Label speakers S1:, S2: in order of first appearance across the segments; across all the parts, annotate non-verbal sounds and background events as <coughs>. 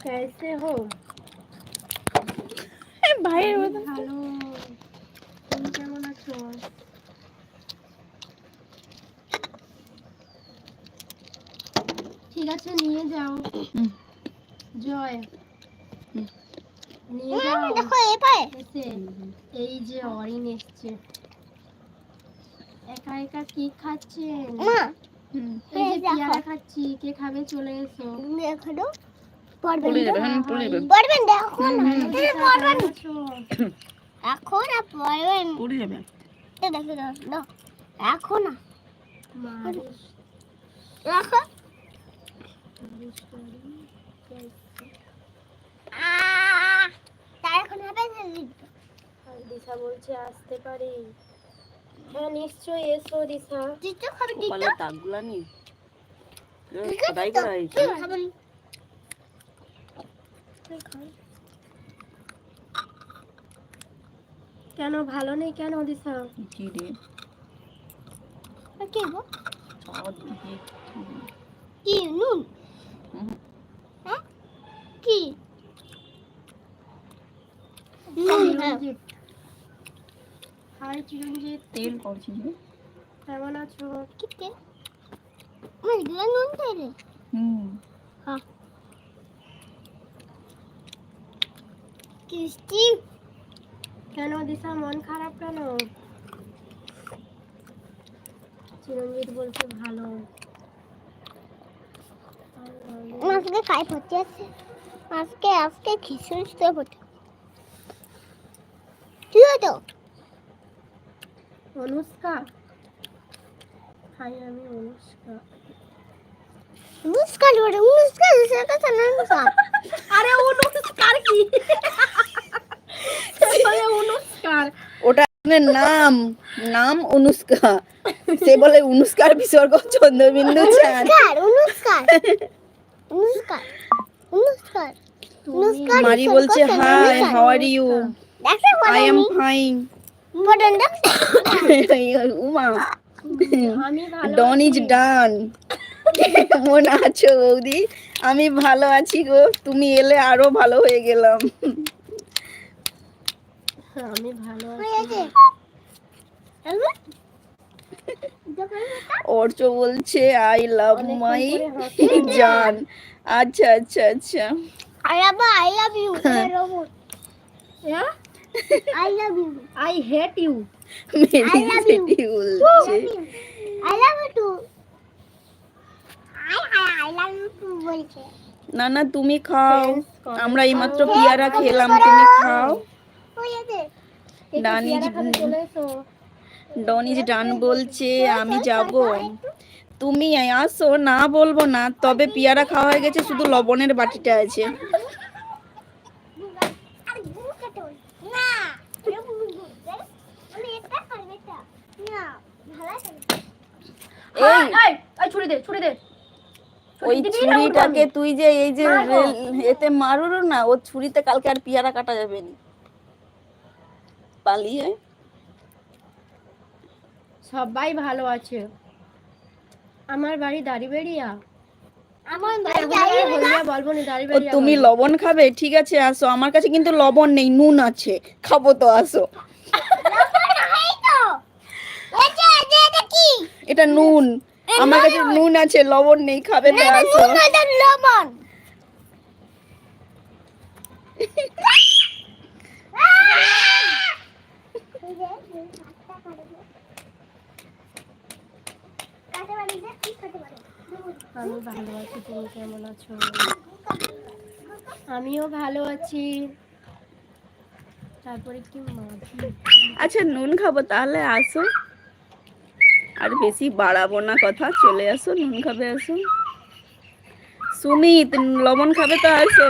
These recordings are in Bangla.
S1: कैसे हो
S2: ভাইয়ের
S1: আমি ভালো তুমি কেমন আছো ঠিক আছে নিয়ে যাও
S2: হুম।
S1: জয়
S2: হুম।
S1: নিয়ে যাও
S3: দেখো এ পায়ে
S1: এসে এই যে অরিন এসছে একা একা কি খাচ্ছেন
S3: মা
S2: হুম
S1: এই যে
S3: এই দেখো।
S1: পেয়ারা খাচ্ছি কে খাবে চলে এসো
S3: দেখো তো পড়বেন?
S2: হ্যাঁ
S3: পড়বেন পড়বেন? এখন আর পড়বেন।
S2: পড়ে যাবে
S3: দেখো দাও দাও এখন না
S1: মালিশ
S3: রাখো
S1: মালিশ করি।
S3: আহ, তার এখন হবে না লিখবে।
S1: দিশা বলছে আসতে পারি। হ্যাঁ নিশ্চয়ই এসো দিশা।
S3: দিতে খাবে
S2: কপালে
S3: দিতে
S2: দাগগুলা নেই
S3: ঠিক
S2: খোদাই
S3: আছে তো?
S2: করা হয়েছে
S3: তুই খাবেন
S1: কেন? ভালো নেই কেন দিশা?
S2: কি রে?
S3: কি গো কি? নুন? হ্যাঁ? কি? হ্যাঁ।
S1: চিরঞ্জিত। হাই চিরঞ্জিত।
S2: তেল করছিস রে
S1: কেমন আছো?
S3: আমার গলা নুন তেরে
S2: হুম।
S3: কিস্তি
S1: কেন দিশা, মন খারাপ কেন? চিরঞ্জিত বলছে ভালো।
S3: আজকে কাই পড়তে আছে। আজকে আজকে খিচুড়ি তো পড়তে কি হতো
S1: অনুষ্কা। হাই, আমি অনুষ্কা।
S3: মুস্কান ওরে মুস্কান সেটা তো না
S1: আরে অনুষ্কার কি? বলে অনুষ্কার
S2: ওটা নাম নাম অনুষ্কা সে বলে অনুষ্কার বিসর্গ চন্দ্রবিন্দু চাঁদ।
S3: অনুষ্কার অনুষ্কার অনুষ্কার অনুষ্কার অনুষ্কার
S2: মারি বলছে hi how
S3: are you
S2: I
S1: am fine
S2: Uma. Don
S1: is
S2: done কেমন আছো বৌদি? আমি ভালো আছি গো তুমি এলে আরও ভালো হয়ে গেলাম।
S1: আমি ভালো আছি।
S2: অর্চ বলছে আই লাভ মাই জান। আচ্ছা আচ্ছা আচ্ছা।
S3: I love I love you I love you
S1: I hate you
S3: I love you. I love you I love you বলছে
S2: না না তুমি খাও। আমরা এইমাত্র। পিয়ারা খেলাম তুমি খাও। ডনিজ ডান বলছে আমি যাব। তুমি আসো না বলব না তবে পিয়ারা খাওয়া হয়ে গেছে শুধু লবণের বাটিটা আছে। এই
S1: দে ছুরি দে।
S2: ওই ছুরিটাকে তুই যে এই যে এতে মারুর না ও ছুরিতে কালকে আর পিয়ারা কাটা যাবে না। পালিয়ে।
S1: সবাই ভালো আছে। আমার বাড়ি দাড়িবেড়িয়া।
S2: তুমি লবণ খাবে? ঠিক আছে আসো। আমার কাছে কিন্তু লবণ নেই নুন আছে। খাব তো আসো।
S3: এটা এটা এটা কি?
S2: এটা নুন। আমার কাছে নুন আছে লবণ নেই খাবে না
S3: নুন এটা লবণ।
S1: আমি ভালো আছি তুমি কেমন আছো? আমিও ভালো আছি। তারপরে কি
S2: আচ্ছা নুন খাব তাহলে আসো। আর বেশি বাড়াবো না কথা, চলে আসো, নুন খাবে আসো। সুমিত, লবণ খাবে তো আসো।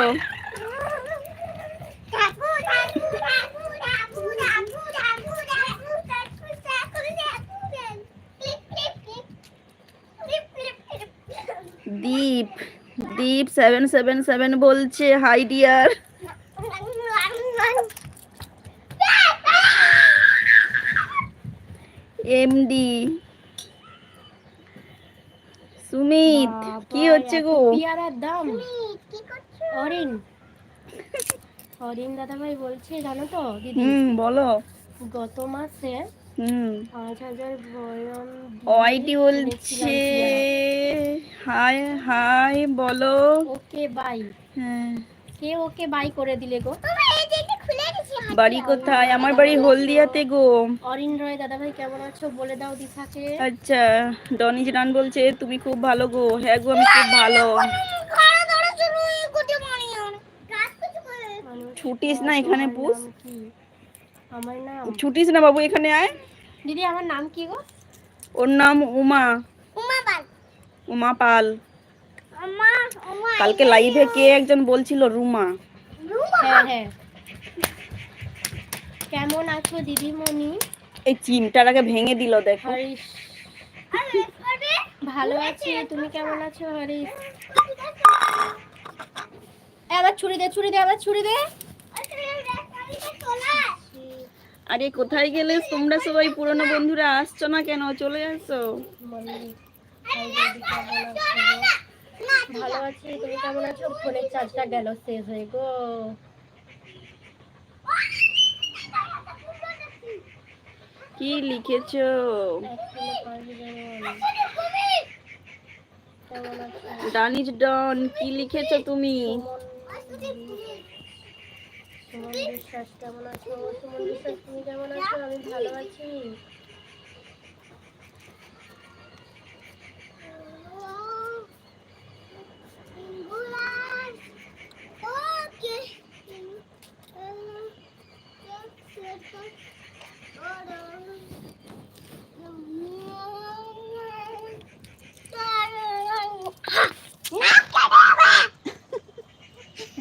S2: Deep Deep seven seven seven বলছে হাই ডিয়ার এমডি সুমিত কি হচ্ছে গো
S1: পেয়ারার দাম
S3: কি করছ
S1: অরিন অরিন দাদাভাই বলছে জানো তো দিদি
S2: হুম বলো
S1: গত মাসে
S2: হুম
S1: পাঁচ হাজার
S2: ওয়াইটি বলছে হাই হাই বলো
S1: ওকে বাই
S2: হ্যাঁ
S1: কে ওকে বাই করে দিলে গো
S3: বাবা এই যে এটা খুলে দিছি
S2: বাড়ি কোথায় আমার বাড়ি হলদিয়াতে গো
S1: অরিন রয় দাদাভাই কেমন আছো বলে দাও দিশাকে
S2: আচ্ছা ডনিজ রান বলছে তুমি খুব ভালো গো হ্যাঁ গো আমি খুব ভালো ছুটিস না এখানে
S1: তোমার
S2: বুঝ।
S1: আমার নাম।
S2: ছুটিস না বাবু এখানে আয়।
S1: দিদি আমার নাম কি গো?
S2: ওর নাম উমা।
S3: উমা বাল
S2: উমা পাল। কালকে লাইভে কে একজন বলছিল? রুমা।
S1: হ্যাঁ হ্যাঁ। কেমন আছো দিদিমণি?
S2: এই চিমটাটাকে ভেঙে দিল দেখো।
S1: হরিশ। ভালো আছি তুমি কেমন আছো হরিশ? আবার ছুরি দে ছুরি দে আবার ছুরি দে।
S2: আরে কোথায় গেলে? তোমরা সবাই পুরনো বন্ধুরা আসছো না কেন? চলে আসো?
S1: ভালো আছি তুমি কেমন আছো? ফোনের চার্জটা গেল শেষ হয়ে গো।
S2: কি লিখেছো? ডানিজ ডন কি লিখেছো তুমি?
S1: সুমন বিশ্বাস কেমন আছো? সুমন বিশ্বাস তুমি কেমন আছো? আমি ভালো আছি।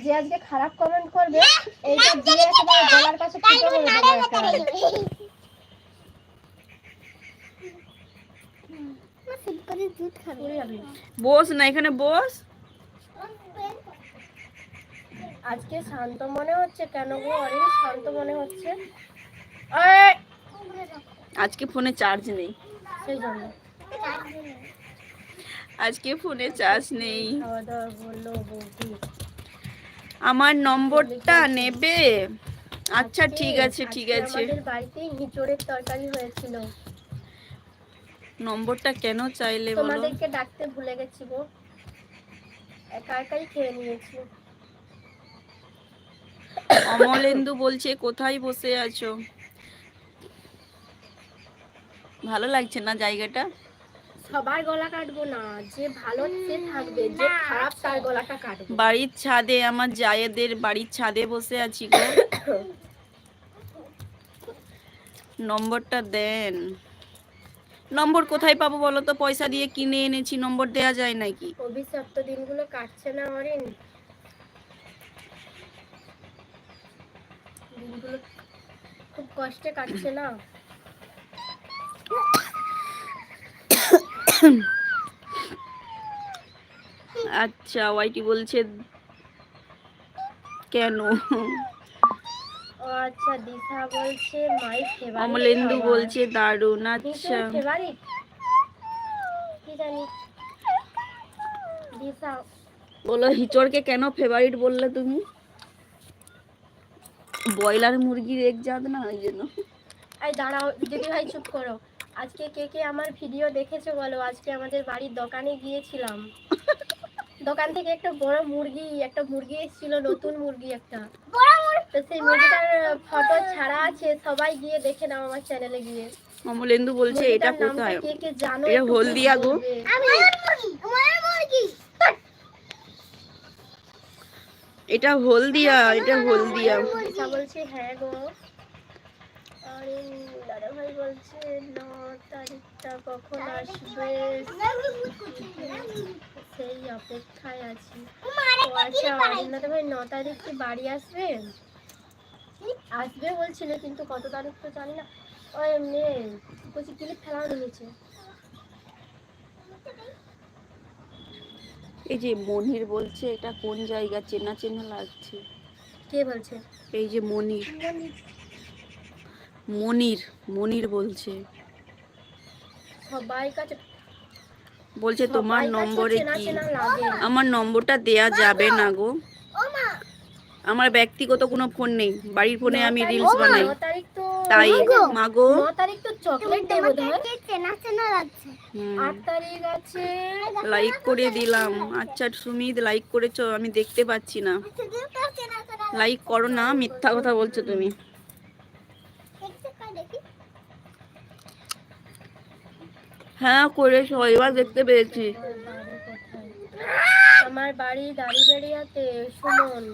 S1: যে আজকে খারাপ কমেন্ট করবে এইটা দিয়ে একেবারে গলার কাছে ফুটো করে দেবো একেবারে।
S2: বস না এখানে বস।
S1: আজকে শান্ত মনে হচ্ছে কেন গো? অরিন শান্ত মনে হচ্ছে। এই,
S2: আজকে ফোনে চার্জ নেই।
S1: সেই জন্য।
S2: আজকে ফোনে চার্জ নেই।
S1: খাওয়া দাওয়া বলল বৌদি।
S2: আমার নম্বরটা নেবে? আচ্ছা ঠিক আছে ঠিক আছে।
S1: বাড়িতে হিচড়ের তরকারি হয়েছিল।
S2: নম্বরটা কেন চাইলে বলো?
S1: তোমাদেরকে ডাকতে ভুলে গেছি গো। একা একাই খেয়ে নিয়েছি।
S2: অমলেন্দু বলছে কোথায় বসে আছো? ভালো লাগছে না জায়গাটা?
S1: সবার গলা কাটবো না যে ভালো সে থাকবে যে খারাপ তার গলাটা কাটবো।
S2: বাড়ির ছাদে আমার জায়েদের বাড়ির ছাদে বসে আছি গো। নম্বরটা দেন। নম্বর কোথায় পাবো বলো তো? পয়সা দিয়ে কিনে এনেছি নম্বর দেয়া যায় নাকি?
S1: অভিশপ্ত দিনগুলো কাটছে না অরিন? দিনগুলো খুব কষ্টে কাটছে না?
S2: আচ্ছা ওয়াইটি বলছে কেন?
S1: ও আচ্ছা দিশা বলছে মাই ফেভারিট
S2: অমলেন্দু বলছে দারুণ আচ্ছা।
S1: ফেভারিট কি জানি? দিশা।
S2: বলো হিচড়কে কেন ফেভারিট বললে তুমি? ব্রয়লার মুরগির এক জাত না ওই জন্য।
S1: এই দাঁড়াও দিদি ভাই চুপ করো। আজকে কে কে আমার ভিডিও দেখেছ বলো? আজকে আমাদের বাড়ির দোকানে গিয়েছিলাম। <laughs> দোকান থেকে একটা বড় মুরগি একটা মুরগি এসেছিল নতুন মুরগি একটা। তো সেই মুরগিটার ফটো ছাড়া আছে সবাই গিয়ে দেখে নাও আমার চ্যানেলে গিয়ে।
S2: অমলেন্দু বলছে এটা কোথায়?
S1: কে কে জানো?
S2: এটা হলদিয়া গো।
S1: বলবে।
S3: আমি মুরগি আমার মুরগি।
S2: এটা হলদিয়া এটা হলদিয়া।
S1: বলছে হ্যাঁ গো। আরে দাদা ভাই বলছে ন তারিখটা কখন আসবে? সেই অপেক্ষায় আছি। ও আচ্ছা অরিন্দা ভাই ন তারিখ কি বাড়ি আসবে? আসবে বলছিল কিন্তু কত তারিখ তো জানি না। ও এমনি। বলছি ক্লিপ ফেলাও নিচে।
S2: এই যে মনির বলছে এটা কোন জায়গা? চেনা চেনা লাগছে।
S1: কে বলছে?
S2: এই যে মনির। মনির মনির বলছে।
S1: সবাই কাছে
S2: বলছে তোমার নম্বরে কি? আমার নম্বরটা দেয়া যাবে না গো। আমার ব্যক্তিগত কোনো ফোন নেই। বাড়ির ফোনে আমি রিলস বানাই। তাই মাগো।
S1: ন তারিখ তো চকলেট আট তারিখ আছে।
S2: লাইক করে দিলাম। আচ্ছা সুমিত লাইক করেছ আমি দেখতে পাচ্ছি না।
S3: চেনা
S2: লাইক করো না মিথ্যা কথা বলছো তুমি
S3: দেখতে পাই দেখি
S2: হ্যাঁ করেছ এবার দেখতে পেয়েছি।
S1: আমার বাড়ি দাড়িবেড়িয়াতে সুমন।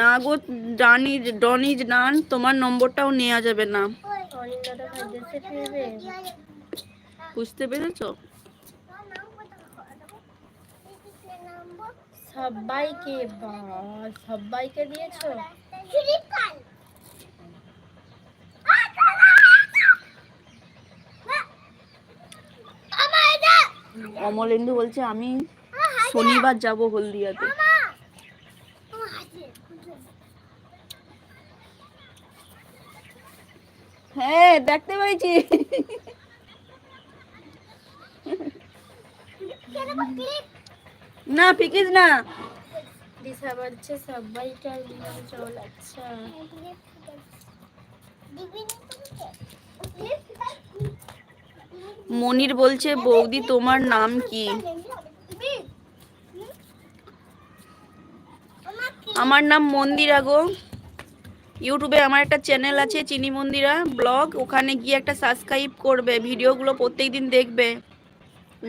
S2: না গো ডানিজ ডনিজ ডান তোমার নম্বরটাও নেওয়া যাবে না। বুঝতে পেরেছ?
S1: সবাইকে বা সবাইকে দিয়েছ?
S2: অমলেন্দু বলছে আমি শনিবার যাব হলদিয়াতে হ্যাঁ দেখতে পেয়েছি না ফিকিস না
S1: দিশা বলছে সবাইকে নিয়ে চল আচ্ছা
S2: মনির বলছে, বৌদি, তোমার নাম কি? আমার নাম মন্দিরা গো। ইউটিউবে আমার একটা চ্যানেল আছে, চিনি মন্দিরা ব্লগ। ওখানে গিয়ে একটা সাবস্ক্রাইব করবে, ভিডিওগুলো প্রত্যেকদিন দেখবে।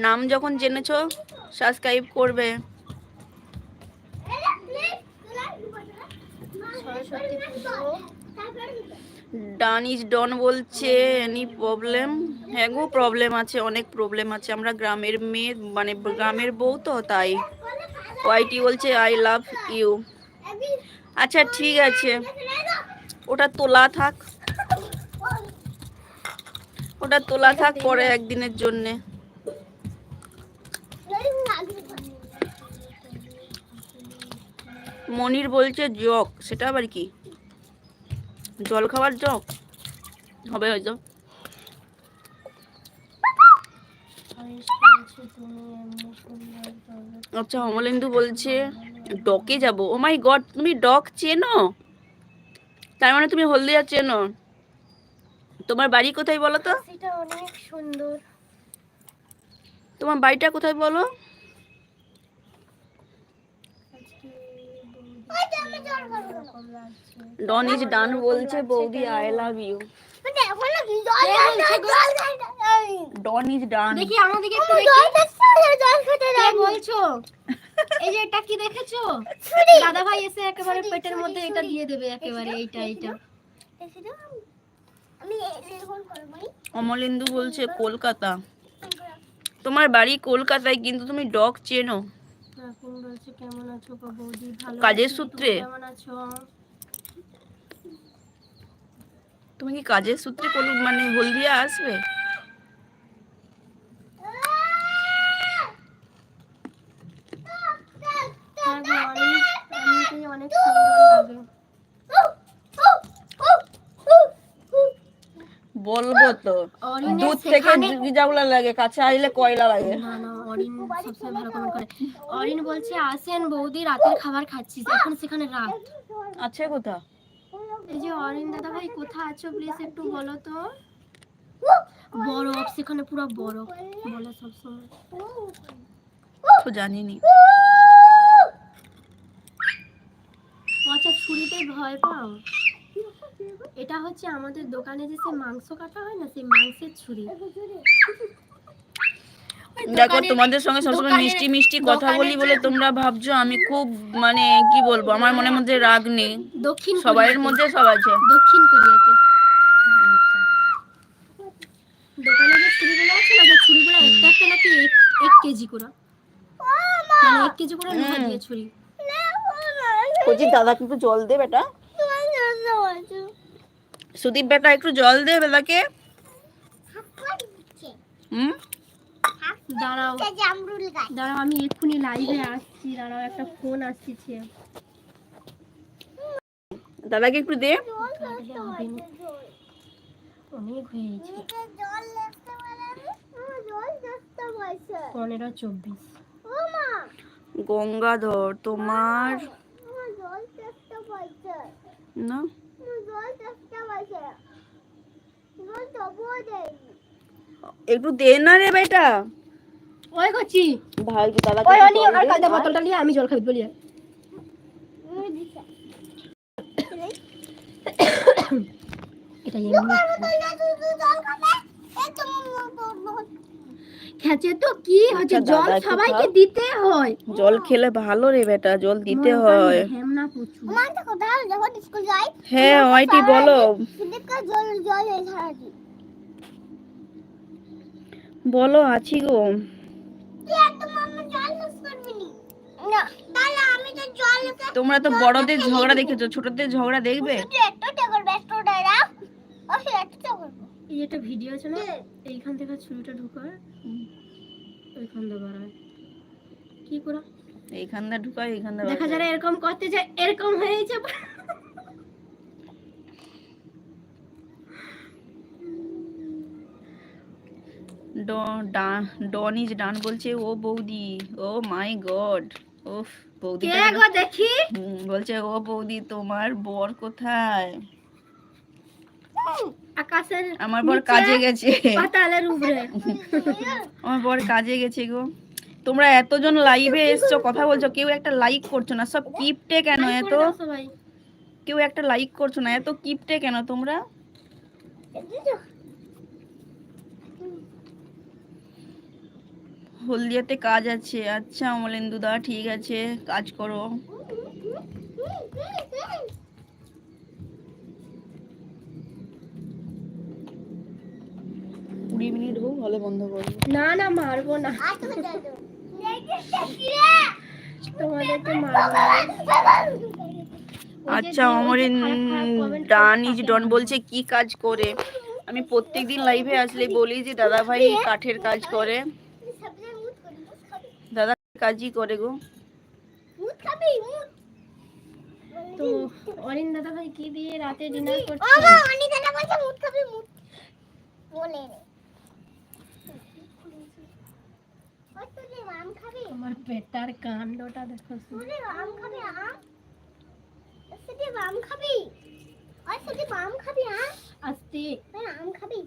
S2: নাম যখন জেনেছো সাবস্ক্রাইব করবে।
S1: সরস্বতী
S2: ডান ইজ ডন বলছে, এনি প্রবলেম? হ্যাঁ গো, প্রবলেম আছে, অনেক প্রবলেম আছে। আমরা গ্রামের মেয়ে মানে গ্রামের বউ তো, তাই। ওয়াইটি বলছে, আই লাভ ইউ। আচ্ছা ঠিক আছে। ওটা তোলা থাক। ওটা তোলা থাক পরে একদিনের জন্যে। মনির বলছে জক সেটা আবার কি? জল খাবার জগ? হবে হয়তো আচ্ছা অমলেন্দু বলছে ডকে যাব। ও মাই গড তুমি ডক চেনো? তার মানে তুমি হলদিয়া চেনো? তোমার বাড়ি কোথায় বলো তো?
S1: সেটা অনেক সুন্দর।
S2: তোমার বাড়িটা কোথায় বলো
S1: আজকে এরকম লাগছে
S2: ডন ইজ ডান বলছে বৌদি I love you Don is done.
S1: দেখি আমাদেরকে একটু দেখি। বলছো? এই যে এটা কি দেখেছ? দাদা ভাই এসে একেবারে পেটের মধ্যে এটা দিয়ে দেবে একেবারে এইটা এইটা।
S2: অমলেন্দু বলছে কলকাতা। তোমার বাড়ি কলকাতায় কিন্তু তুমি ডগ চেনো।
S1: এখন বলছে কেমন আছো বৌদি? ভালো
S2: কাজের সূত্রে?
S1: তুমি কেমন আছো?
S2: তুমি কি কাজের সূত্রে কল- মানে হলদিয়া আসবে?
S1: হ্যাঁ
S2: বলব তো। দুধ থেকে গিজাগুলা লাগে কাছে আসলে কয়লা লাগে।
S1: না না অরিন সবসময় ভালো কমেন্ট করে। অরিন বলছে আসেন বৌদি রাতের খাবার খাচ্ছিস এখন সেখানে রাত।
S2: আছে কোথা
S1: এই যে অরিন দাদা ভাই কোথায় আছো প্লিজ একটু বলো তো। বরফ সেখানে পুরো বরফ বলে। সবসময়
S2: তো জানিনি।
S1: আচ্ছা ছুরিতে ভয় পাও? এটা হচ্ছে আমাদের দোকানে যে সে মাংস কাটা হয় না সেই মাংসের ছুরি।
S2: দেখো তোমাদের সঙ্গে সবসময় মিষ্টি মিষ্টি কথা বলি বলে তোমরা ভাবছ আমি খুব মানে কি বলব আমার মনের মধ্যে রাগ নেই।
S1: দক্ষিণ
S2: সবাইয়ের। মধ্যে সব আছে।
S1: দক্ষিণ কোরিয়াতে। দোকানে যে ছুরিগুলো আছে না ছুরিগুলো একটা একটা নাকি এক এক কেজি করে। মানে এক কেজি করে লোহা দিয়ে ছুরি
S2: বলছি দাদা কিন্তু জল দে বেটা। সুদীপ বেটা একটু জল দে বেটাকে হুম?
S1: দাঁড়াও।
S3: জামরুল গাছ।
S1: দাঁড়াও আমি এক্ষুনি লাইভে আসছি। দাঁড়াও একটা ফোন আসছে
S2: দাদাকে একটু দে।
S1: অনেক হয়েছে।
S3: বয়সে
S1: পনেরো চব্বিশ।
S2: গঙ্গাধর তোমার?
S3: চেষ্টা বয়সে
S2: না। একটু দে না রে বেটা।
S1: ওই করছি
S2: ভাই দাদা
S1: ওই অনি আর বোতলটা নিয়ে আমি জল খাবি বলি। এটা <coughs> এমনি খেচে তো কি হচ্ছে? জল সবাইকে দিতে হয়।
S2: জল খেলে ভালো রে বেটা জল দিতে হয়। হ্যাঁ ওয়াইটি বলো। বলো আছি গো। তোমরা তো বড়দের ঝগড়া দেখেছ ছোটদের ঝগড়া দেখবে?
S1: এই একটা ভিডিও আছে না? এইখান থেকে ছুরিটা ঢুকায় ওইখান দিয়ে বাড়ায়। কি করা
S2: এইখান দা ঢুকায় এইখান দা
S1: দেখা যারা এরকম করতে যায় এরকম হয়েছে
S2: ডন ইজ ডান বলছে ও বৌদি ও মাই গড ওফ বৌদি
S1: কে গো দেখি?
S2: বলছে ও বৌদি তোমার বর কোথায়?
S1: আকাশের
S2: আমার বর কাজে গেছে।
S1: পাতালের উপরে। <laughs>
S2: আমার বর কাজে গেছে গো। তোমরা এতজন লাইভে এসছো কথা বলছো কেউ একটা লাইক করছ না সব কিপটে কেন এত? কেউ একটা লাইক করছ না এত কিপটে কেন তোমরা? হলদিয়াতে কাজ আছে। আচ্ছা অমলেন্দুদা ঠিক আছে কাজ করো। কুড়ি মিনিট হোক হলে বন্ধ করব
S1: না না মারবো না। তোমাদেরকে মারবো
S2: আচ্ছা অমরিন ডান ইজ ডন বলছে কি কাজ করে। আমি প্রত্যেকদিন লাইভে আসলে বলি যে দাদা ভাই কাঠের কাজ করে
S3: সবজে মুত করি মুত খাবি
S2: দাদা কাজই করে গো।
S1: তো অরিন দাদা ভাই কি দিয়ে রাতে ডিনার
S3: ও
S1: করছে?
S3: অনি দাদা বলছে মুত খাবি মুত বলে রে ওই তুই আম খাবি।
S1: আমার পেটার কাণ্ডটা দেখো শুধু।
S3: তুই আম খাবি আম। সেটি আম খাবি? সেটি আম খাবি আম?
S1: আস্তে।
S3: আম খাবি।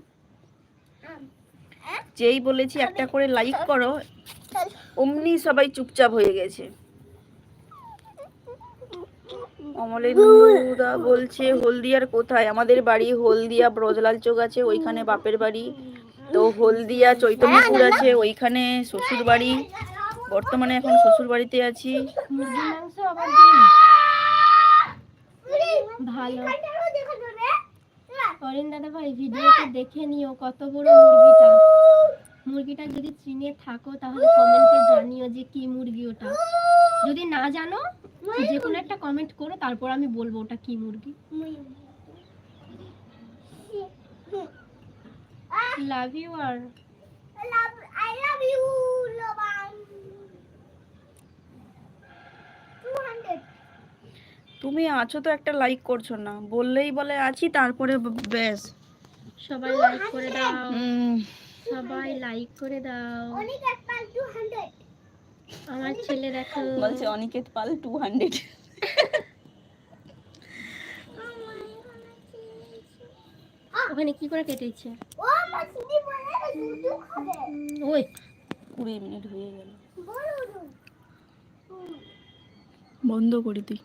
S3: আম। হ্যাঁ
S2: যেই বলেছি একটা করে লাইক করো। অমনি সবাই চুপচাপ হয়ে গেছে। অমলেন্দুদা বলছে, হলদিয়ার কোথায়? আমাদের বাড়ি হলদিয়া ব্রজলাল চোক আছে, ওইখানে বাপের বাড়ি। তো হলদিয়া চৈতন্যপুর আছে, ওইখানে শ্বশুর বাড়ি। বর্তমানে এখন শ্বশুর বাড়িতে আছি।
S1: ভালো। দাদা ভাই ভিডিওটা দেখে নিও, কত বড় মুরগিটা। মুরগিটা যদি চিনে থাকো তাহলে কমেন্টে জানিও যে কি মুরগি ওটা। যদি না জানো যে কোনো একটা কমেন্ট করো তারপর আমি বলব ওটা কি মুরগি। লাভ ইউ আর।
S3: You Lobam 200
S2: তুমি আছো তো একটা লাইক করছ না। বললেই বলে আছি তারপরে ব্যাস।
S1: সবাই লাইক করে দাও। সবাই লাইক করে দাও।
S3: অনেক একটা 200
S1: আমার ছেলে দেখো।
S2: বলছে অনিকেত পাল টু হান্ড্রেড
S1: ওখানে কি করে কেটেছে
S3: ও আমার সিদ্ধি বলে দুধ খাবে।
S1: ওই।
S2: কুড়ি মিনিট হয়ে গেল।
S3: বড়
S2: বন্ধ করে তুই